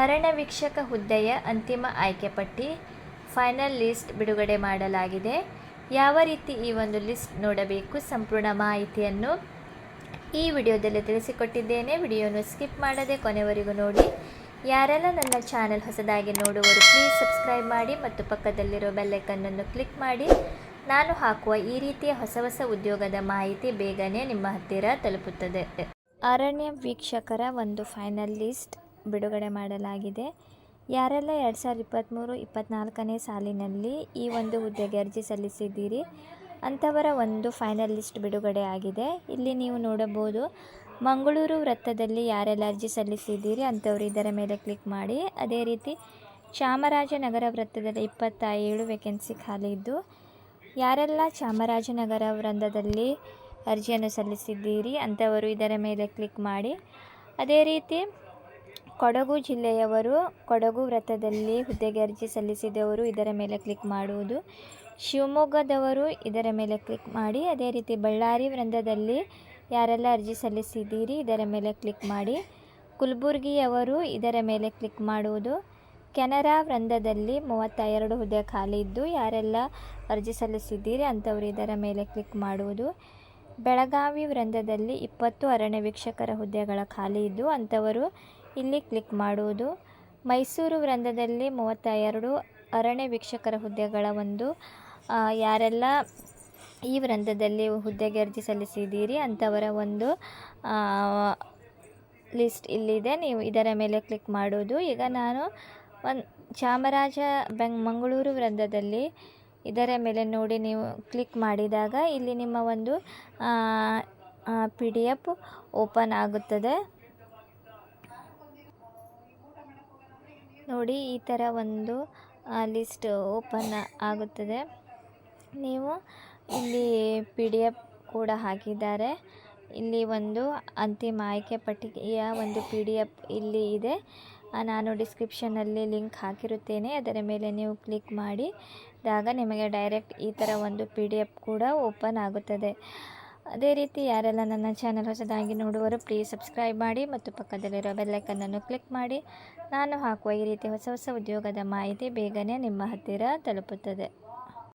ಅರಣ್ಯ ವೀಕ್ಷಕ ಹುದ್ದೆಯ ಅಂತಿಮ ಆಯ್ಕೆ ಪಟ್ಟಿ ಫೈನಲ್ ಲಿಸ್ಟ್ ಬಿಡುಗಡೆ ಮಾಡಲಾಗಿದೆ. ಯಾವ ರೀತಿ ಈ ಒಂದು ಲಿಸ್ಟ್ ನೋಡಬೇಕು ಸಂಪೂರ್ಣ ಮಾಹಿತಿಯನ್ನು ಈ ವಿಡಿಯೋದಲ್ಲಿ ತಿಳಿಸಿಕೊಟ್ಟಿದ್ದೇನೆ. ವಿಡಿಯೋನು ಸ್ಕಿಪ್ ಮಾಡದೆ ಕೊನೆವರೆಗೂ ನೋಡಿ. ಯಾರೆಲ್ಲ ನನ್ನ ಚಾನೆಲ್ ಹೊಸದಾಗಿ ನೋಡುವರು ಪ್ಲೀಸ್ ಸಬ್ಸ್ಕ್ರೈಬ್ ಮಾಡಿ ಮತ್ತು ಪಕ್ಕದಲ್ಲಿರೋ ಬೆಲ್ಲೈಕನ್ನನ್ನು ಕ್ಲಿಕ್ ಮಾಡಿ. ನಾನು ಹಾಕುವ ಈ ರೀತಿಯ ಹೊಸ ಹೊಸ ಉದ್ಯೋಗದ ಮಾಹಿತಿ ಬೇಗನೆ ನಿಮ್ಮ ಹತ್ತಿರ ತಲುಪುತ್ತದೆ. ಅರಣ್ಯ ವೀಕ್ಷಕರ ಒಂದು ಫೈನಲ್ ಲಿಸ್ಟ್ ಬಿಡುಗಡೆ ಮಾಡಲಾಗಿದೆ. ಯಾರೆಲ್ಲ ಎರಡು ಸಾವಿರದ ಇಪ್ಪತ್ತ್ಮೂರು ಇಪ್ಪತ್ತ್ನಾಲ್ಕನೇ ಸಾಲಿನಲ್ಲಿ ಈ ಒಂದು ಹುದ್ದೆಗೆ ಅರ್ಜಿ ಸಲ್ಲಿಸಿದ್ದೀರಿ? ಅಂಥವರ ಒಂದು ಫೈನಲ್ ಲಿಸ್ಟ್ ಬಿಡುಗಡೆ ಆಗಿದೆ. ಇಲ್ಲಿ ನೀವು ನೋಡಬಹುದು, ಮಂಗಳೂರು ವೃತ್ತದಲ್ಲಿ ಯಾರೆಲ್ಲ ಅರ್ಜಿ ಸಲ್ಲಿಸಿದ್ದೀರಿ ಅಂಥವ್ರು ಇದರ ಮೇಲೆ ಕ್ಲಿಕ್ ಮಾಡಿ. ಅದೇ ರೀತಿ ಚಾಮರಾಜನಗರ ವೃತ್ತದಲ್ಲಿ ಇಪ್ಪತ್ತ ಏಳು ವೇಕೆನ್ಸಿ ಖಾಲಿ ಇದ್ದು, ಯಾರೆಲ್ಲ ಚಾಮರಾಜನಗರ ವೃಂದದಲ್ಲಿ ಅರ್ಜಿಯನ್ನು ಸಲ್ಲಿಸಿದ್ದೀರಿ ಅಂಥವರು ಇದರ ಮೇಲೆ ಕ್ಲಿಕ್ ಮಾಡಿ. ಅದೇ ರೀತಿ ಕೊಡಗು ಜಿಲ್ಲೆಯವರು ಕೊಡಗು ವ್ರತದಲ್ಲಿ ಹುದ್ದೆಗೆ ಅರ್ಜಿ ಸಲ್ಲಿಸಿದವರು ಇದರ ಮೇಲೆ ಕ್ಲಿಕ್ ಮಾಡುವುದು. ಶಿವಮೊಗ್ಗದವರು ಇದರ ಮೇಲೆ ಕ್ಲಿಕ್ ಮಾಡಿ, ಅದೇ ರೀತಿ ಬಳ್ಳಾರಿ ವೃಂದದಲ್ಲಿ ಯಾರೆಲ್ಲ ಅರ್ಜಿ ಸಲ್ಲಿಸಿದ್ದೀರಿ ಇದರ ಮೇಲೆ ಕ್ಲಿಕ್ ಮಾಡಿ. ಕುಲಬುರ್ಗಿಯವರು ಇದರ ಮೇಲೆ ಕ್ಲಿಕ್ ಮಾಡುವುದು. ಕೆನರಾ ವೃಂದದಲ್ಲಿ ಮೂವತ್ತ ಎರಡು ಹುದ್ದೆ ಖಾಲಿ ಇದ್ದು, ಯಾರೆಲ್ಲ ಅರ್ಜಿ ಸಲ್ಲಿಸಿದ್ದೀರಿ ಅಂಥವರು ಇದರ ಮೇಲೆ ಕ್ಲಿಕ್ ಮಾಡುವುದು. ಬೆಳಗಾವಿ ವೃಂದದಲ್ಲಿ ಇಪ್ಪತ್ತು ಅರಣ್ಯ ವೀಕ್ಷಕರ ಹುದ್ದೆಗಳ ಖಾಲಿ ಇದ್ದು, ಅಂಥವರು ಇಲ್ಲಿ ಕ್ಲಿಕ್ ಮಾಡುವುದು. ಮೈಸೂರು ವೃಂದದಲ್ಲಿ ಮೂವತ್ತ ಎರಡು ಅರಣ್ಯ ವೀಕ್ಷಕರ ಹುದ್ದೆಗಳ ಒಂದು ಯಾರೆಲ್ಲ ಈ ವೃಂದದಲ್ಲಿ ಹುದ್ದೆಗೆ ಅರ್ಜಿ ಸಲ್ಲಿಸಿದ್ದೀರಿ, ಅಂಥವರ ಒಂದು ಲಿಸ್ಟ್ ಇಲ್ಲಿದೆ. ನೀವು ಇದರ ಮೇಲೆ ಕ್ಲಿಕ್ ಮಾಡೋದು ಈಗ ನಾನು ಒಂದು ಚಾಮರಾಜ ಬೆಂಗ್ ಮಂಗಳೂರು ವೃಂದದಲ್ಲಿ ಇದರ ಮೇಲೆ ನೋಡಿ ನೀವು ಕ್ಲಿಕ್ ಮಾಡಿದಾಗ ಇಲ್ಲಿ ನಿಮ್ಮ ಒಂದು ಪಿ ಡಿ ಎಫ್ ಓಪನ್ ಆಗುತ್ತದೆ. ನೋಡಿ ಈ ಥರ ಒಂದು ಲಿಸ್ಟ್ ಓಪನ್ ಆಗುತ್ತದೆ. ನೀವು ಇಲ್ಲಿ ಪಿ ಡಿ ಎಫ್ ಕೂಡ ಹಾಕಿದ್ದಾರೆ. ಇಲ್ಲಿ ಒಂದು ಅಂತಿಮ ಆಯ್ಕೆ ಪಟ್ಟಿಗೆಯ ಒಂದು ಪಿ ಡಿ ಎಫ್ ಇಲ್ಲಿ ಇದೆ. ನಾನು ಡಿಸ್ಕ್ರಿಪ್ಷನಲ್ಲಿ ಲಿಂಕ್ ಹಾಕಿರುತ್ತೇನೆ. ಅದರ ಮೇಲೆ ನೀವು ಕ್ಲಿಕ್ ಮಾಡಿದಾಗ ನಿಮಗೆ ಡೈರೆಕ್ಟ್ ಈ ಥರ ಒಂದು ಪಿ ಡಿ ಎಫ್ ಕೂಡ ಓಪನ್ ಆಗುತ್ತದೆ. ಅದೇ ರೀತಿ ಯಾರೆಲ್ಲ ನನ್ನ ಚಾನಲ್ ಹೊಸದಾಗಿ ನೋಡುವರು ಪ್ಲೀಸ್ ಸಬ್ಸ್ಕ್ರೈಬ್ ಮಾಡಿ ಮತ್ತು ಪಕ್ಕದಲ್ಲಿರೋ ಬೆಲ್ಲೈಕನ್ನನ್ನು ಕ್ಲಿಕ್ ಮಾಡಿ. ನಾನು ಹಾಕುವ ಈ ರೀತಿ ಹೊಸ ಹೊಸ ಉದ್ಯೋಗದ ಮಾಹಿತಿ ಬೇಗನೆ ನಿಮ್ಮ ಹತ್ತಿರ ತಲುಪುತ್ತದೆ.